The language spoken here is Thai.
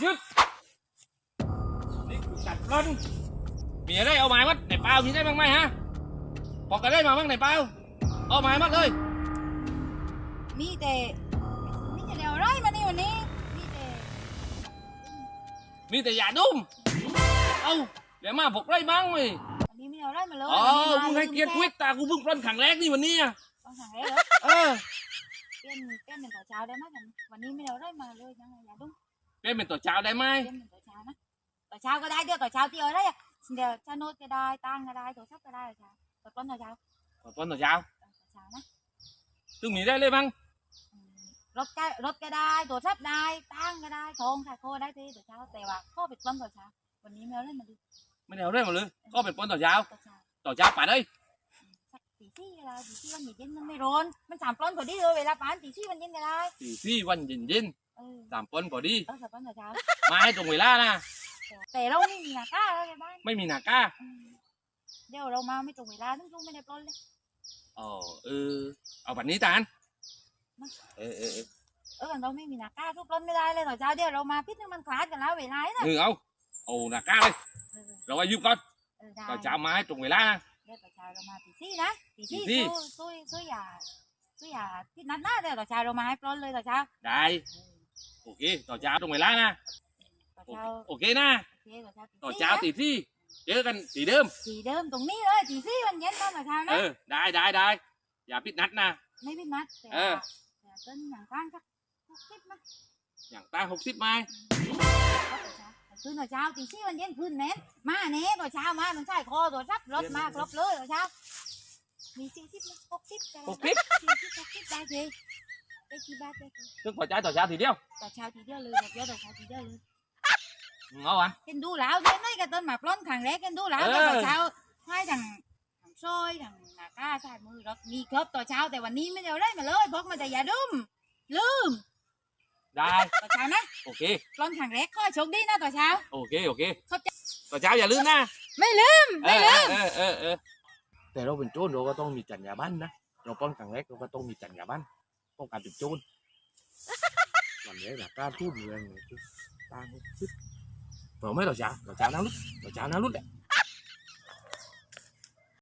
หยุดนี่กูจัดปล้นมีอะไรเอาหมายมัดไหนเปล่ามีได้บ้างไหมฮะพอกันได้มาบ้างไหนเปล่าเอาหมายมัดเลย มีแต่มีแต่เดี๋ยวไรมานี่วันนี้ มีแต่มีแต่ยาดุมเอาเดี๋ยวมาบอกไรบ้างไหมวันนี้ไม่เอาไรมาเลยอ๋อวันมึนี้งให้เกียรติควิตตากูเพิ่งปล้นขังแรกนี่วันนี้อะต้องสั่งเลยเหรอเออเปลี่ยนเปลี่ยนเป็นต่อเช้าได้ไหมวันวันนี้ไม่เอาไรมาเลยยังไงอย่าดุ้งเป็นเป็นตัวเจ้าได้ไหม เปลี่ยนเป็นต่อเช้านะต่อเช้าก็ได้เดี๋ยวต่อเช้าที่เอาไรอะเดี๋ยวชาโนดก็ได้ตั้งก็ได้ตัวชับก็ได้ต่อเช้าต่อต้นต่อเช้าปล้นตัวเจ้าต่อเช้านะซึ่งมีได้เลยบ้างอืมรถก็รถก็ได้ตัวชับได้ ตั้งก็ได้ทองค่ะโคได้ที่ต่อเช้าแต่ว่าข้อเป็นต้นต่อเช้าวันนี้ไม่เอาไรมาดูไม่ได้เอาเรื่องมาเลยก็เป็นปล้นตัวเจ้าต่อเช้าตัวเจ้าไปเลยสักตีสี่เวลาตีสี่วันเย็นมันไม่ร้อนมันสามปล้นพอดีเลยเวลาปานตีสี่วันเย็นก็ได้สี่สี่วันเย็นเย็นเออๆสามปล้นพอดีเออสามปล้นต่อเช้ามาให้ตรงเวลานะแต่เราไม่มีหน้าก้าแล้วในบ้านไม่มีหนาก้าอืมเดี๋ยวเรามาไม่ตรงเวลาทั้งทุกไม่ได้ปล้นเลย อ๋อเออ เอาแบบนี้ตานเออเออเออเออเราไม่มีหน้าก้าทุกปล้นไม่ได้เลยต่อเช้าเดี๋ยวเรามาพิษมันคลาดกันแล้วเวลาเนี่ยเออเอาเอาหนาก้าเลยเออเราอายุก่อนเออได้ต่อเช้ามาให้ตรงเวลานะ เดี๋ยวต่อเช้าเรามาตีสี่นะตีสี่ตีสี่สู้สู้สู้อย่าสู้อย่าพิษนัดหน้าเดี๋ยวต่อเช้าเรามาให้ปล้นเลยต่อเช้าได้ เออ โอเค ต่อเช้าตรงเวลานะ ต่อเช้าโอเคนะโอเคต่อเช้าต่อตีเช้าสี่ตีที่เจอกันตีเดิมนะตีเดิมตรงนี้เลยตีสี่วันเย็นตอนต่อเช้าเอนะ อ ได้ได้ได้ อย่าปิดนัดนะ ไม่พิษนัดแต่เออ แต่ต้นอย่างก้างสักหกสิบนะอย่างตาหกสิบไม้คืนต่อเช้าตีสี่วันเย็นคืนเน้นมาเน้นต่อเช้ามาต้องใช้คอตัวรับรถมาครบเลยต่อเช้ามีสี่สิบนะหกสิบแต่หละกสิบสี่สิบหกสิบได้เลย ได้กี่บาทได้กี่ซึ่งต่อเช้าต่อเช้าทีเดียวต่อเช้าทีเดียวเลยบอกเดียวต่อเช้าทีเดียวเลยเอาอะเห็นดูแล้วเห็นได้กับต้นหมากปล้นขังแรกเห็นดูแล้วเออ แต่ต่อเช้าให้ทางทางซอยทางหน้าก้าใช้มือรถมีครบต่อเช้าแต่วันนี้ไม่ได้เอาได้มาเลยพกมาแต่อย่าลืมลืมได้ ต่อเช้านะโอเค ปล้นขังแรกข้อโชคดีนะต่อเช้า โอเค โอเคเข้าใจ ต่อเช้าอย่าลืมนะไม่ลืมเอไม่อลืมเออเออเออแต่เราเป็นโจรเราก็ต้องมีจรรยาบรรณนะ เราป้องกันแรกเราก็ต้องมีจรรยาบรรณ ป้องกันเป็นโจรวันนี้หลักการพูดเรื่องต่างซึกเราไม่เราจ้าเราจ้าน้ารุดต่อเช้าน้ารุดแหละ